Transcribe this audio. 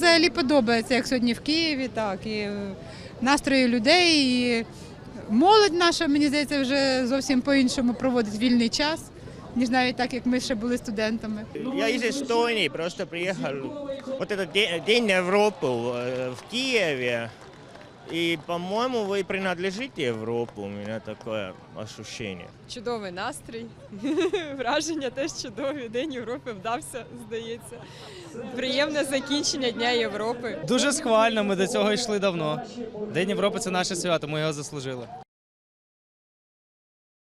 взагалі подобається, як сьогодні в Києві, так і е, настрої людей. І молодь наша, мені здається, вже зовсім по-іншому проводить вільний час, ніж навіть так, як ми ще були студентами. Я из Эстонии, просто приехал. Вот этот де- День Европы э, в Киеве. И, по-моему, вы принадлежите Европу, у меня такое ощущение. Чудовий настрій, враження теж чудові. День Європи вдався, здається. Приємне закінчення Дня Європи. Дуже схвально, ми до цього йшли давно. День Європи це наше свято, ми його заслужили.